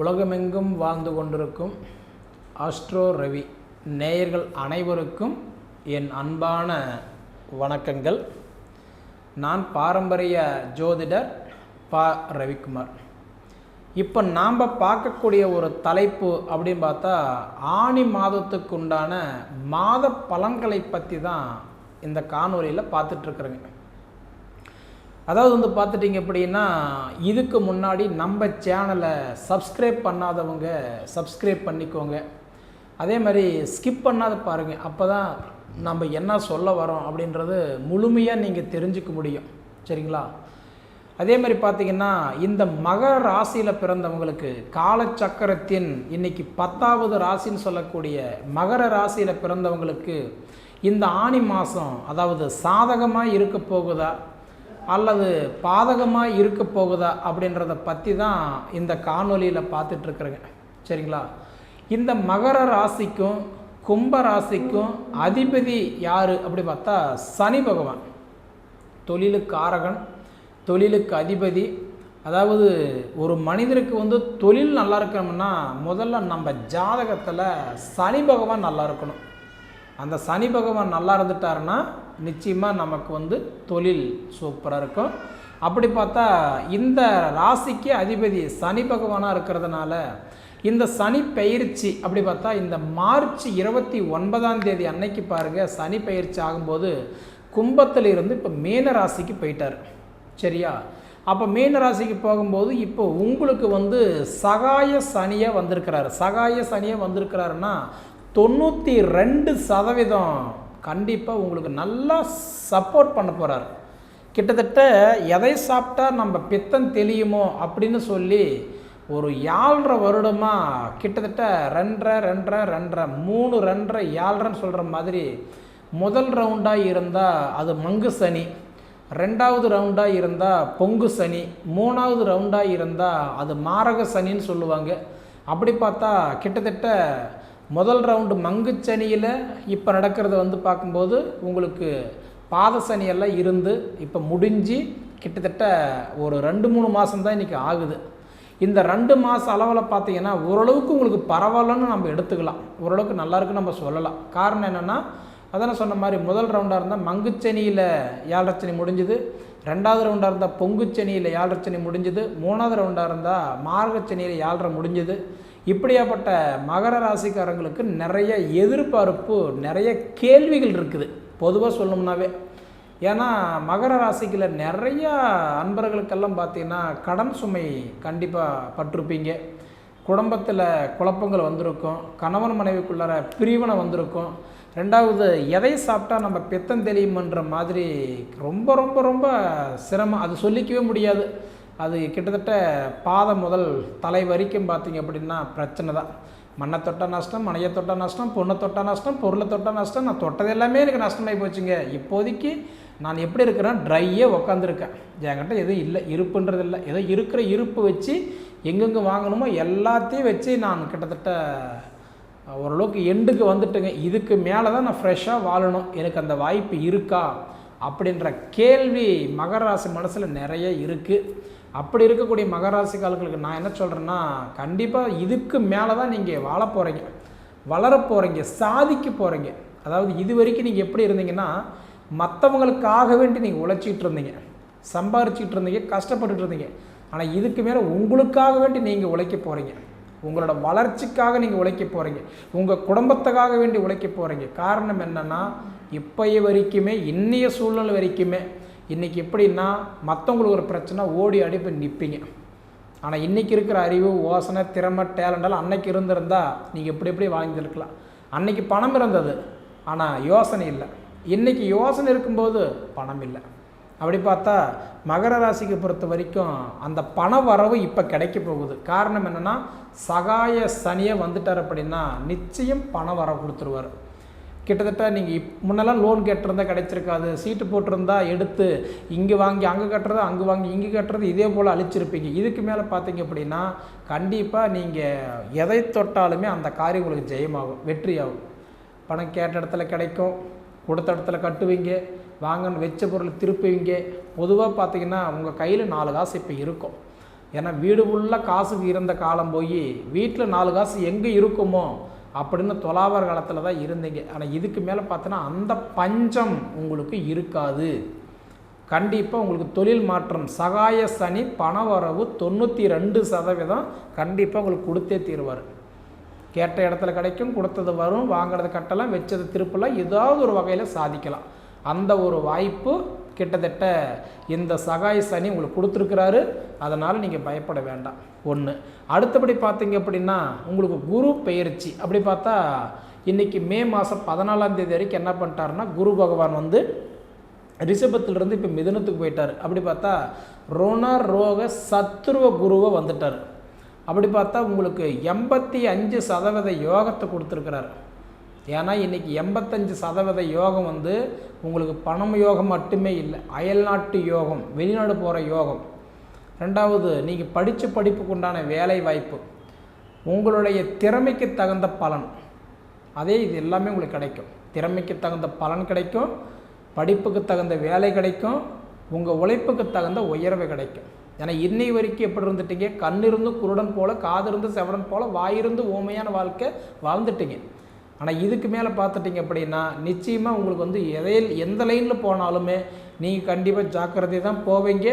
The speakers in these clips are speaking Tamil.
உலகமெங்கும் வாழ்ந்து கொண்டிருக்கும் ஆஸ்ட்ரோ ரவி. நேயர்கள் அனைவருக்கும் என் அன்பான வணக்கங்கள். நான் பாரம்பரிய ஜோதிடர் பா. ரவிக்குமார். இப்போ நாம் பார்க்கக்கூடிய ஒரு தலைப்பு அப்படின்னு பார்த்தா ஆணி மாதத்துக்கு உண்டான மாத பலன்களை பற்றி தான் இந்த காணொலியில் பார்த்துட்ருக்குறேங்க அதாவது வந்து பார்த்துட்டிங்க அப்படின்னா இதுக்கு முன்னாடி நம்ம சேனலை சப்ஸ்கிரைப் பண்ணாதவங்க சப்ஸ்கிரைப் பண்ணிக்கோங்க. அதே மாதிரி ஸ்கிப் பண்ணாத பாருங்கள் அப்போ தான் நம்ம என்ன சொல்ல வரோம் அப்படின்றது முழுமையாக நீங்கள் தெரிஞ்சுக்க முடியும். சரிங்களா? அதே மாதிரி பார்த்தீங்கன்னா இந்த மகர ராசியில் பிறந்தவங்களுக்கு காலச்சக்கரத்தின் இன்னைக்கு பத்தாவது ராசின்னு சொல்லக்கூடிய மகர ராசியில் பிறந்தவங்களுக்கு இந்த ஆணி மாதம் அதாவது சாதகமாக இருக்க போகுதா? அல்லது பாதகமாக இருக்க போகுதா அப்படின்றத பற்றி தான் இந்த காணொலியில் பார்த்துட்ருக்குறேங்க சரிங்களா? இந்த மகர ராசிக்கும் கும்ப ராசிக்கும் அதிபதி யார் அப்படி பார்த்தா சனி பகவான். தொழிலுக்கு ஆரகன் தொழிலுக்கு அதிபதி. அதாவது ஒரு மனிதருக்கு வந்து தொழில் நல்லா இருக்கணும்னா முதல்ல நம்ம ஜாதகத்தில் சனி பகவான் நல்லா இருக்கணும். அந்த சனி பகவான் நல்லா இருந்துட்டாருன்னா நிச்சயமாக நமக்கு வந்து தொழில் சூப்பராக இருக்கும். அப்படி பார்த்தா இந்த ராசிக்கு அதிபதி சனி பகவானாக இருக்கிறதுனால இந்த சனி பயிற்சி அப்படி பார்த்தா இந்த மார்ச் இருபத்தி ஒன்பதாம் தேதி அன்னைக்கு பாருங்கள் சனி பயிற்சி ஆகும்போது கும்பத்தில் இருந்து இப்போ மீன ராசிக்கு போயிட்டார். சரியா? அப்போ மீன ராசிக்கு போகும்போது இப்போ உங்களுக்கு வந்து சகாய சனியாக வந்திருக்கிறார். சகாய சனியாக வந்திருக்கிறாருன்னா தொண்ணூற்றி ரெண்டு சதவீதம் கண்டிப்பாக உங்களுக்கு நல்லா சப்போர்ட் பண்ண போகிறார் கிட்டத்தட்ட எதை சாப்பிட்டா நம்ம பித்தம் தெளியுமோ அப்படின்னு சொல்லி ஒரு ஏழரை வருடமாக கிட்டத்தட்ட ரெண்டரை ரெண்டரை ரெண்டரை மூணு ரெண்டரை ஏழரைன்னு சொல்கிற மாதிரி முதல் ரவுண்டாக இருந்தால் அது மங்கு சனி ரெண்டாவது ரவுண்டாக இருந்தால் பொங்கு சனி மூணாவது ரவுண்டாக இருந்தால் அது மாரக சனின்னு சொல்லுவாங்க. அப்படி பார்த்தா கிட்டத்தட்ட முதல் ரவுண்டு மங்குச்சனியில் இப்போ நடக்கிறத வந்து பார்க்கும்போது உங்களுக்கு பாத சனியெல்லாம் இருந்து இப்போ முடிஞ்சு கிட்டத்தட்ட ஒரு ரெண்டு மூணு மாதம் தான் இன்றைக்கி ஆகுது. இந்த ரெண்டு மாதம் அளவில் பார்த்தீங்கன்னா ஓரளவுக்கு உங்களுக்கு பரவாயில்லன்னு நம்ம எடுத்துக்கலாம். ஓரளவுக்கு நல்லாருக்குன்னு நம்ம சொல்லலாம். காரணம் என்னென்னா அதான் சொன்ன மாதிரி முதல் ரவுண்டாக இருந்தால் மங்குச்சனியில் ஏழரச்சனி முடிஞ்சுது. ரெண்டாவது ரவுண்டாக இருந்தால் பொங்குச்சனியில் ஏழரச்சனி முடிஞ்சுது. மூணாவது ரவுண்டாக இருந்தால் மார்கச்சனியில் ஏழரை முடிஞ்சுது. இப்படியாப்பட்ட மகர ராசிக்காரங்களுக்கு நிறைய எதிர்பார்ப்பு நிறைய கேள்விகள் இருக்குது. பொதுவாக சொல்லணும்னாவே. ஏன்னா மகர ராசிக்கில் நிறையா அன்பர்களுக்கெல்லாம் பார்த்தீங்கன்னா கடன் சுமை கண்டிப்பாக பட்டிருப்பீங்க. குடும்பத்தில் குழப்பங்கள் வந்திருக்கும். கணவன் மனைவிக்குள்ளார பிரிவினை வந்திருக்கும். ரெண்டாவது எதை சாப்பிட்டா நம்ம பித்தம் தெரியுமன்ற மாதிரி ரொம்ப ரொம்ப ரொம்ப சிரமம். அது சொல்லிக்கவே முடியாது. அது கிட்டத்தட்ட பாதம் முதல் தலை வரைக்கும் பார்த்தீங்க அப்படின்னா பிரச்சனை தான். மண்ணை தொட்ட நஷ்டம் மனையை தொட்ட நஷ்டம் பொண்ணை தொட்ட நஷ்டம் பொருளை தொட்ட நஷ்டம் நான் தொட்டது எல்லாமே எனக்கு நஷ்டமாகி போச்சுங்க. இப்போதைக்கு நான் எப்படி இருக்கிறேன்? ட்ரையே உக்காந்துருக்கேன். என்கிட்ட எதுவும் இல்லை. இருப்புன்றது இல்லை. ஏதோ இருக்கிற இருப்பு வச்சு எங்கெங்கே வாங்கணுமோ எல்லாத்தையும் வச்சு நான் கிட்டத்தட்ட ஓரளவுக்கு எண்டுக்கு வந்துட்டுங்க. இதுக்கு மேலே தான் நான் ஃப்ரெஷ்ஷாக வாழணும். எனக்கு அந்த வாய்ப்பு இருக்கா? அப்படின்ற கேள்வி மகராசி மனசில் நிறைய இருக்குது அப்படி இருக்கக்கூடிய மகராசிக்காரர்களுக்கு நான் என்ன சொல்கிறேன்னா கண்டிப்பாக இதுக்கு மேலே தான் நீங்கள் வாழ போகிறீங்க வளர போகிறீங்க சாதிக்க போகிறீங்க அதாவது இது வரைக்கும் நீங்கள் எப்படி இருந்தீங்கன்னா மற்றவங்களுக்காக வேண்டி நீங்கள் உழைச்சிட்டு இருந்தீங்க. சம்பாரிச்சிக்கிட்டு இருந்தீங்க கஷ்டப்பட்டுட்டு இருந்தீங்க. ஆனால் இதுக்கு மேலே உங்களுக்காக வேண்டி நீங்கள் உழைக்க போகிறீங்க உங்களோட வளர்ச்சிக்காக நீங்கள் உழைக்க போகிறீங்க உங்கள் குடும்பத்துக்காக வேண்டி உழைக்க போகிறீங்க காரணம் என்னென்னா இப்போய வரைக்குமே இன்னைய சூழ்நிலை வரைக்குமே இன்றைக்கி எப்படின்னா மற்றவங்களுக்கு ஒரு பிரச்சனை ஓடி அடிப்பு போய் நிற்பீங்க ஆனால் இன்றைக்கி இருக்கிற அறிவு யோசனை திறமை டேலண்டெல்லாம் அன்னைக்கு இருந்திருந்தால் நீங்கள் எப்படி எப்படி வாழ்ந்துருக்கலாம். அன்னைக்கு பணம் இருந்தது ஆனால் யோசனை இல்லை. இன்றைக்கி யோசனை இருக்கும்போது பணம் இல்லை. அப்படி பார்த்தா மகர ராசிக்கு பொறுத்த வரைக்கும் அந்த பண வரவு இப்போ கிடைக்க போகுது. காரணம் என்னென்னா சகாய சனியை வந்துட்டார் அப்படின்னா நிச்சயம் பண வரவு கொடுத்துருவார். கிட்டத்தட்ட நீங்கள் இப் முன்னெல்லாம் லோன் கேட்டிருந்தா கிடைச்சிருக்காது. சீட்டு போட்டிருந்தா எடுத்து இங்கே வாங்கி அங்கே கட்டுறது அங்கே வாங்கி இங்கே கட்டுறது இதே போல் அழிச்சிருப்பீங்க. இதுக்கு மேலே பார்த்தீங்க அப்படின்னா கண்டிப்பாக நீங்கள் எதை தொட்டாலுமே அந்த காரியம் உங்களுக்கு ஜெயமாகும் வெற்றியாகும். பணம் கேட்ட இடத்துல கிடைக்கும் கொடுத்த இடத்துல கட்டுவீங்க வாங்கன்னு வச்ச பொருளை திருப்புவீங்க. பொதுவாக பார்த்தீங்கன்னா உங்கள் கையில் நாலு காசு இப்போ இருக்கும். ஏன்னா வீடு ஃபுல்லாக காசுக்கு இருந்த காலம் போய் வீட்டில் நாலு காசு எங்கே இருக்குமோ அப்படின்னு தொலாவர் காலத்தில் தான் இருந்தீங்க. ஆனால் இதுக்கு மேலே பார்த்தோன்னா அந்த பஞ்சம் உங்களுக்கு இருக்காது. கண்டிப்பாக உங்களுக்கு தொழில் மாற்றம் சகாய சனி பணவரவு தொண்ணூற்றி ரெண்டு சதவீதம் கண்டிப்பாக உங்களுக்கு கொடுத்தே தீருவார். கேட்ட இடத்துல கிடைக்கும் கொடுத்தது வரும் வாங்குறது கட்டலாம் வச்சது திருப்பலாம் ஏதாவது ஒரு வகையில் சாதிக்கலாம். அந்த ஒரு வாய்ப்பு கிட்டத்தட்ட இந்த சகாய சனி உங்களுக்கு கொடுத்துருக்கிறாரு. அதனால் நீங்கள் பயப்பட வேண்டாம். ஒன்று அடுத்தபடி பார்த்தீங்க அப்படின்னா உங்களுக்கு குரு பெயர்ச்சி. அப்படி பார்த்தா இன்றைக்கி மே மாதம் பதினாலாம் தேதி வரைக்கும் என்ன பண்ணிட்டாருன்னா குரு பகவான் வந்து ரிஷபத்திலிருந்து இப்போ மிதனத்துக்கு போயிட்டார். அப்படி பார்த்தா ரோண ரோக சத்ருவ குருவை வந்துட்டார். அப்படி பார்த்தா உங்களுக்கு எண்பத்தி அஞ்சு சதவீத யோகத்தை கொடுத்துருக்கிறார். ஏன்னா இன்றைக்கி எண்பத்தஞ்சு சதவீத யோகம் வந்து உங்களுக்கு பணம் யோகம் மட்டுமே இல்லை அயல்நாட்டு யோகம் வெளிநாடு போகிற யோகம். ரெண்டாவது நீங்கள் படித்த படிப்புக்கு உண்டான வேலை வாய்ப்பு. உங்களுடைய திறமைக்கு தகுந்த பலன். அதே இது எல்லாமே உங்களுக்கு கிடைக்கும். திறமைக்கு தகுந்த பலன் கிடைக்கும் படிப்புக்கு தகுந்த வேலை கிடைக்கும் உங்கள் உழைப்புக்கு தகுந்த உயர்வு கிடைக்கும். ஏன்னா இன்னை வரைக்கும் எப்படி இருந்துட்டீங்க? கண்ணிருந்து குருடன் போல காதிருந்து செவடன் போல வாயிருந்து ஓமையான வாழ்க்கை வாழ்ந்துட்டீங்க. ஆனால் இதுக்கு மேலே பார்த்துட்டிங்க அப்படின்னா நிச்சயமாக உங்களுக்கு வந்து எதையில் எந்த லைனில் போனாலுமே நீங்கள் கண்டிப்பாக ஜாக்கிரதை தான் போவீங்க.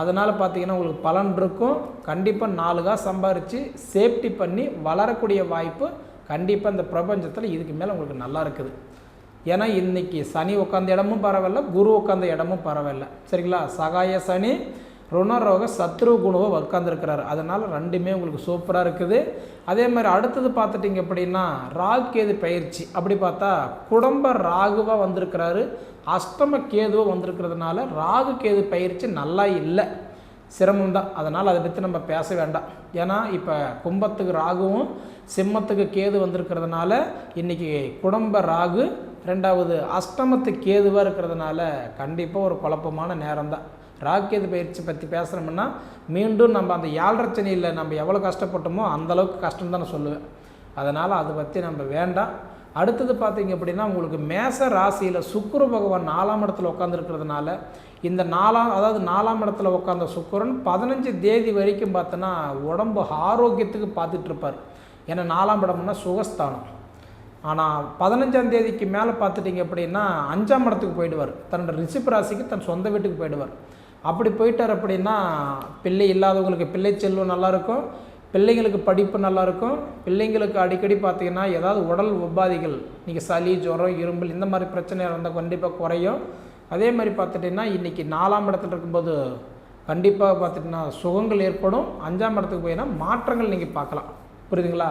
அதனால் பார்த்தீங்கன்னா உங்களுக்கு பலன் இருக்கும். கண்டிப்பாக நாலு சம்பாரித்து சேஃப்டி பண்ணி வளரக்கூடிய வாய்ப்பு கண்டிப்பாக இந்த பிரபஞ்சத்தில் இதுக்கு மேலே உங்களுக்கு நல்லா இருக்குது. ஏன்னா இன்றைக்கி சனி உட்காந்த இடமும் பரவாயில்ல குரு உட்காந்த இடமும் பரவாயில்ல. சரிங்களா? சகாய சனி ருணரோக சத்ரு குணுவை உட்காந்துருக்கிறாரு அதனால் ரெண்டுமே உங்களுக்கு சூப்பராக இருக்குது. அதே மாதிரி அடுத்தது பார்த்துட்டிங்க அப்படின்னா ராகு கேது பயிற்சி. அப்படி பார்த்தா குடும்ப ராகுவாக வந்திருக்கிறாரு. அஷ்டம கேதுவாக வந்திருக்கிறதுனால ராகு கேது பயிற்சி நல்லா இல்லை. சிரமம் தான். அதனால் அதை பற்றி நம்ம பேச வேண்டாம். ஏன்னா இப்போ கும்பத்துக்கு ராகுவும் சிம்மத்துக்கு கேது வந்திருக்கிறதுனால இன்றைக்கி குடும்ப ராகு ரெண்டாவது அஷ்டமத்து கேதுவாக இருக்கிறதுனால கண்டிப்பாக ஒரு குழப்பமான நேரம் தான். ராக்கேது பயிற்சி பற்றி பேசுகிறோம்னா மீண்டும் நம்ம அந்த யாழ்ரச்சனையில் நம்ம எவ்வளோ கஷ்டப்பட்டோமோ அந்தளவுக்கு கஷ்டம் தான் சொல்லுவேன். அதனால் அதை பற்றி நம்ம வேண்டாம். அடுத்தது பார்த்தீங்க அப்படின்னா உங்களுக்கு மேச ராசியில் சுக்குரு பகவான் நாலாம் இடத்துல உட்காந்துருக்கிறதுனால இந்த நாலாம் அதாவது நாலாம் இடத்துல உட்காந்த சுக்குரன் பதினஞ்சு தேதி வரைக்கும் பார்த்தோன்னா உடம்பு ஆரோக்கியத்துக்கு பார்த்துட்ருப்பார் ஏன்னா நாலாம் இடம்னா சுகஸ்தானம். ஆனால் பதினஞ்சாம் தேதிக்கு மேலே பார்த்துட்டிங்க அப்படின்னா அஞ்சாம் இடத்துக்கு போயிடுவார். தன்னோட ரிஷிப் ராசிக்கு தன் சொந்த வீட்டுக்கு போயிடுவார். அப்படி போயிட்டார் அப்படின்னா பிள்ளை இல்லாதவங்களுக்கு பிள்ளை செல்வம் நல்லாயிருக்கும். பிள்ளைங்களுக்கு படிப்பு நல்லாயிருக்கும். பிள்ளைங்களுக்கு அடிக்கடி பார்த்திங்கன்னா ஏதாவது உடல் உபாதிகள் நீங்கள் சளி ஜுரம் இரும்பல் இந்த மாதிரி பிரச்சனை இருந்தால் கண்டிப்பாக குறையும். அதே மாதிரி பார்த்துட்டிங்கன்னா இன்றைக்கி நாலாம் இடத்துல இருக்கும்போது கண்டிப்பாக பார்த்துட்டிங்கன்னா சுகங்கள் ஏற்படும். அஞ்சாம் இடத்துக்கு போயின்னா மாற்றங்கள் நீங்கள் பார்க்கலாம். புரியுதுங்களா?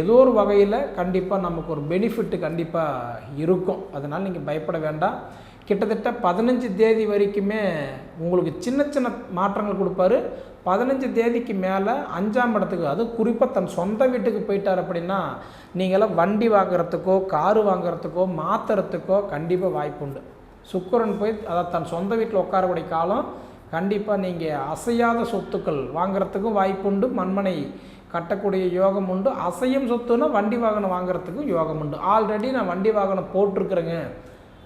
ஏதோ ஒரு வகையில் கண்டிப்பாக நமக்கு ஒரு பெனிஃபிட்டு கண்டிப்பாக இருக்கும். அதனால் நீங்கள் பயப்பட வேண்டாம். கிட்டத்தட்ட பதினஞ்சு தேதி வரைக்குமே உங்களுக்கு சின்ன சின்ன மாற்றங்கள் கொடுப்பாரு. பதினஞ்சு தேதிக்கு மேலே அஞ்சாம் இடத்துக்கு அது குறிப்பாக தன் சொந்த வீட்டுக்கு போயிட்டார் அப்படின்னா நீங்களாம் வண்டி வாங்குறதுக்கோ காரு வாங்குறதுக்கோ மாற்றுறதுக்கோ கண்டிப்பாக வாய்ப்பு உண்டு. சுக்கரன் போய் அதாவது தன் சொந்த வீட்டில் உட்காரக்கூடிய காலம் கண்டிப்பாக நீங்கள் அசையாத சொத்துக்கள் வாங்குறதுக்கும் வாய்ப்பு உண்டு. மண்மனை கட்டக்கூடிய யோகம் உண்டு. அசையும் சொத்துன்னா வண்டி வாகனம் வாங்குறதுக்கும் யோகம் உண்டு. ஆல்ரெடி நான் வண்டி வாகனம் போட்டிருக்கிறேங்க.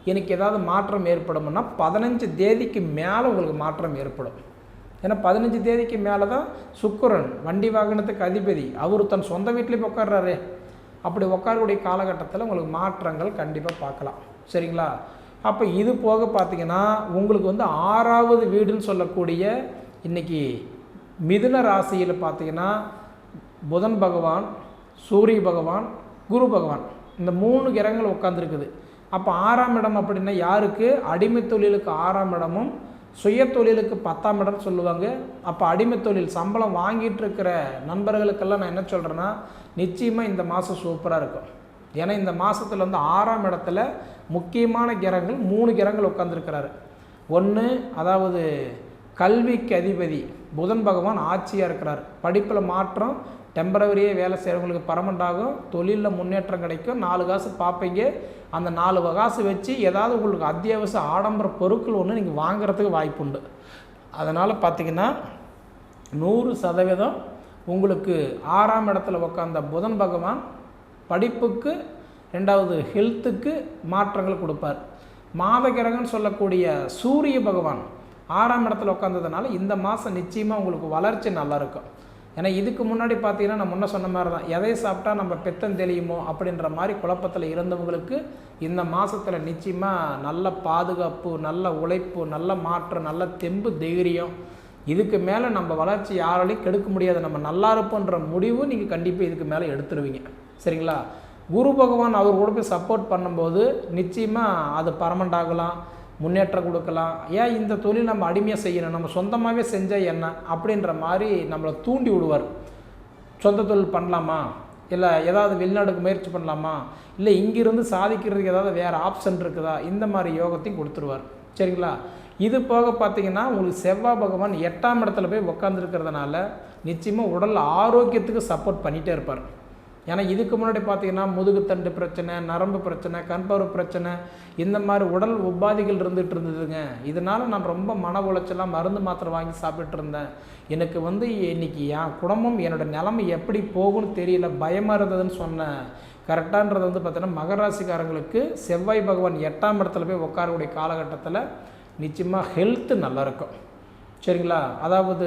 எனக்கு ஏதாவது மாற்றம் ஏற்படும்னா பதினஞ்சு தேதிக்கு மேலே உங்களுக்கு மாற்றம் ஏற்படும். ஏன்னா பதினஞ்சு தேதிக்கு மேலே தான் சுக்கரன் வண்டி வாகனத்துக்கு அதிபதி. அவர் தன் சொந்த வீட்டிலே உட்கார்றாரு அப்படி உட்காரக்கூடிய காலகட்டத்தில் உங்களுக்கு மாற்றங்கள் கண்டிப்பாக பார்க்கலாம். சரிங்களா? அப்போ இது போக பார்த்தீங்கன்னா உங்களுக்கு வந்து ஆறாவது வீடுன்னு சொல்லக்கூடிய இன்றைக்கி மிதுன ராசியில் பார்த்தீங்கன்னா புதன் பகவான் சூரிய பகவான் குரு பகவான். இந்த மூணு கிரகங்கள் உட்காந்துருக்குது அப்போ ஆறாம் இடம் அப்படின்னா யாருக்கு? அடிமை தொழிலுக்கு ஆறாம் இடமும் சுய தொழிலுக்கு பத்தாம் இடம் சொல்லுவாங்க. அப்போ அடிமை தொழில் சம்பளம் வாங்கிட்டு இருக்கிற நண்பர்களுக்கெல்லாம் நான் என்ன சொல்கிறேன்னா நிச்சயமாக இந்த மாதம் சூப்பராக இருக்கும். ஏன்னா இந்த மாதத்தில் வந்து ஆறாம் இடத்துல முக்கியமான கிரகங்கள் மூணு கிரகங்கள் உட்காந்துருக்கிறாரு ஒன்று அதாவது கல்விக்கு அதிபதி புதன் பகவான் ஆட்சியாக இருக்கிறார். படிப்பில் மாற்றம் டெம்பரவரியே வேலை செய்கிறவங்களுக்கு பரமண்டாகும். ஆகும் தொழிலில் முன்னேற்றம் கிடைக்கும். நாலு காசு பார்ப்பீங்க அந்த நாலு வகாசு வச்சு ஏதாவது உங்களுக்கு அத்தியாவசிய ஆடம்பர பொருட்கள் ஒன்று நீங்கள் வாங்குறதுக்கு வாய்ப்பு உண்டு அதனால் பார்த்திங்கன்னா நூறு சதவீதம் உங்களுக்கு ஆறாம் இடத்துல உட்காந்த புதன் பகவான் படிப்புக்கு ரெண்டாவது ஹெல்த்துக்கு மாற்றங்கள் கொடுப்பார். மாதகிரகன் சொல்லக்கூடிய சூரிய பகவான் ஆறாம் இடத்துல உட்காந்ததுனால இந்த மாதம் நிச்சயமாக உங்களுக்கு வளர்ச்சி நல்லாயிருக்கும் ஏன்னா இதுக்கு முன்னாடி பார்த்தீங்கன்னா நான் முன்ன சொன்ன மாதிரி தான் எதை சாப்பிட்டா நம்ம பித்தம் தெளியுமோ அப்படின்ற மாதிரி குழப்பத்தில் இருந்தவங்களுக்கு இந்த மாதத்தில் நிச்சயமாக நல்ல பாதுகாப்பு நல்ல உழைப்பு நல்ல மாற்றம் நல்ல தெம்பு தைரியம். இதுக்கு மேலே நம்ம வளர்ச்சி யாராலையும் கெடுக்க முடியாது. நம்ம நல்லா இருப்போன்ற முடிவு நீங்கள் கண்டிப்பாக இதுக்கு மேலே எடுத்துருவீங்க. சரிங்களா? குரு பகவான் அவர் கூட போய் சப்போர்ட் பண்ணும்போது நிச்சயமாக அது பர்மனண்ட் ஆகலாம். முன்னேற்றம் கொடுக்கலாம். ஏன் இந்த தொழில் நம்ம அடிமையாக செய்யணும்? நம்ம சொந்தமாகவே செஞ்சால் என்ன? அப்படின்ற மாதிரி நம்மளை தூண்டி விடுவார். சொந்த தொழில் பண்ணலாமா? இல்லை ஏதாவது வெளிநாடுக்கு முயற்சி பண்ணலாமா? இல்லை இங்கிருந்து சாதிக்கிறதுக்கு ஏதாவது வேறு ஆப்ஷன் இருக்குதா? இந்த மாதிரி யோகத்தையும் கொடுத்துருவார். சரிங்களா? இது போக பார்த்தீங்கன்னா உங்களுக்கு செவ்வாய் பகவான் எட்டாம் இடத்துல போய் உட்காந்துருக்கிறதுனால நிச்சயமாக உடல் ஆரோக்கியத்துக்கு சப்போர்ட் பண்ணிகிட்டே இருப்பார். ஏன்னா இதுக்கு முன்னாடி பார்த்தீங்கன்னா முதுகுத்தண்டு பிரச்சனை நரம்பு பிரச்சனை கண்பரு பிரச்சனை இந்த மாதிரி உடல் உபாதிகள் இருந்துகிட்டு இருந்ததுங்க. இதனால் நான் ரொம்ப மன உளைச்சலாக மருந்து மாத்திரை வாங்கி சாப்பிட்டுட்டு இருந்தேன். எனக்கு வந்து இன்னைக்கு என் குடும்பம் என்னோட நிலைமை எப்படி போகும்னு தெரியல பயமாக இருந்ததுன்னு சொன்னேன். கரெக்டான்றது வந்து பார்த்தீங்கன்னா மகராசிக்காரங்களுக்கு செவ்வாய் பகவான் எட்டாம் இடத்துல போய் உட்காரக்கூடிய காலகட்டத்தில் நிச்சயமாக ஹெல்த்து நல்லாயிருக்கும் சரிங்களா? அதாவது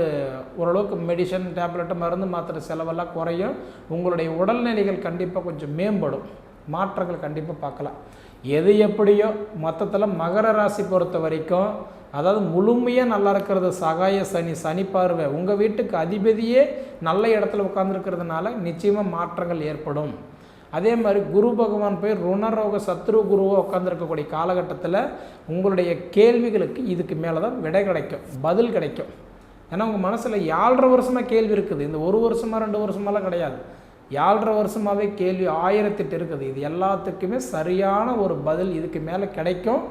ஓரளவுக்கு மெடிசன் டேப்லெட்டு மருந்து மாத்திரை செலவெல்லாம் குறையும். உங்களுடைய உடல்நிலைகள் கண்டிப்பாக கொஞ்சம் மேம்படும். மாற்றங்கள் கண்டிப்பாக பார்க்கலாம். எது எப்படியோ மொத்தத்தில் மகர ராசி பொறுத்த வரைக்கும் அதாவது முழுமையாக நல்லா இருக்கிறது சகாய சனி சனி பார்வை. உங்கள் வீட்டுக்கு அதிபதியே நல்ல இடத்துல உட்காந்துருக்கிறதுனால நிச்சயமாக மாற்றங்கள் ஏற்படும். அதே மாதிரி குரு பகவான் போய் ருணரோக சத்ரு குருவாக உட்காந்துருக்கக்கூடிய காலகட்டத்தில் உங்களுடைய கேள்விகளுக்கு இதுக்கு மேலே தான் விடை கிடைக்கும் பதில் கிடைக்கும். ஏன்னா உங்கள் மனசில் ஏழரை வருஷமாக கேள்வி இருக்குது. இந்த ஒரு வருஷமாக ரெண்டு வருஷமாலாம் கிடையாது. ஏழரை வருஷமாகவே கேள்வி ஆயிரத்தெட்டு இருக்குது. இது எல்லாத்துக்குமே சரியான ஒரு பதில் இதுக்கு மேலே கிடைக்கும்.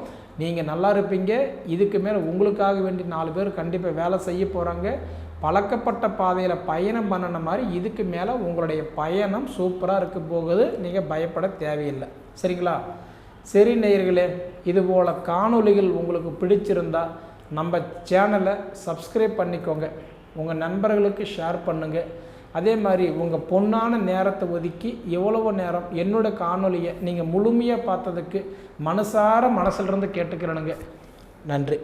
நீங்கள் நல்லா இருப்பீங்க. இதுக்கு மேலே உங்களுக்காக வேண்டி நாலு பேர் கண்டிப்பாக வேலை செய்ய போகிறாங்க பழக்கப்பட்ட பாதையில் பயணம் பண்ணின மாதிரி இதுக்கு மேலே உங்களுடைய பயணம் சூப்பராக இருக்க போகுது. நீங்கள் பயப்பட தேவையில்லை. சரிங்களா? சரி நேயர்களே இதுபோல் காணொளிகள் உங்களுக்கு பிடிச்சிருந்தா நம்ம சேனலை சப்ஸ்கிரைப் பண்ணிக்கோங்க. உங்கள் நண்பர்களுக்கு ஷேர் பண்ணுங்கள் அதே மாதிரி உங்கள் பொன்னான நேரத்தை ஒதுக்கி எவ்வளவு நேரம் என்னோட காணொலியை நீங்கள் முழுமையாக பார்த்ததுக்கு மனசார மனசிலிருந்து கேட்டுக்கிறனுங்க. நன்றி.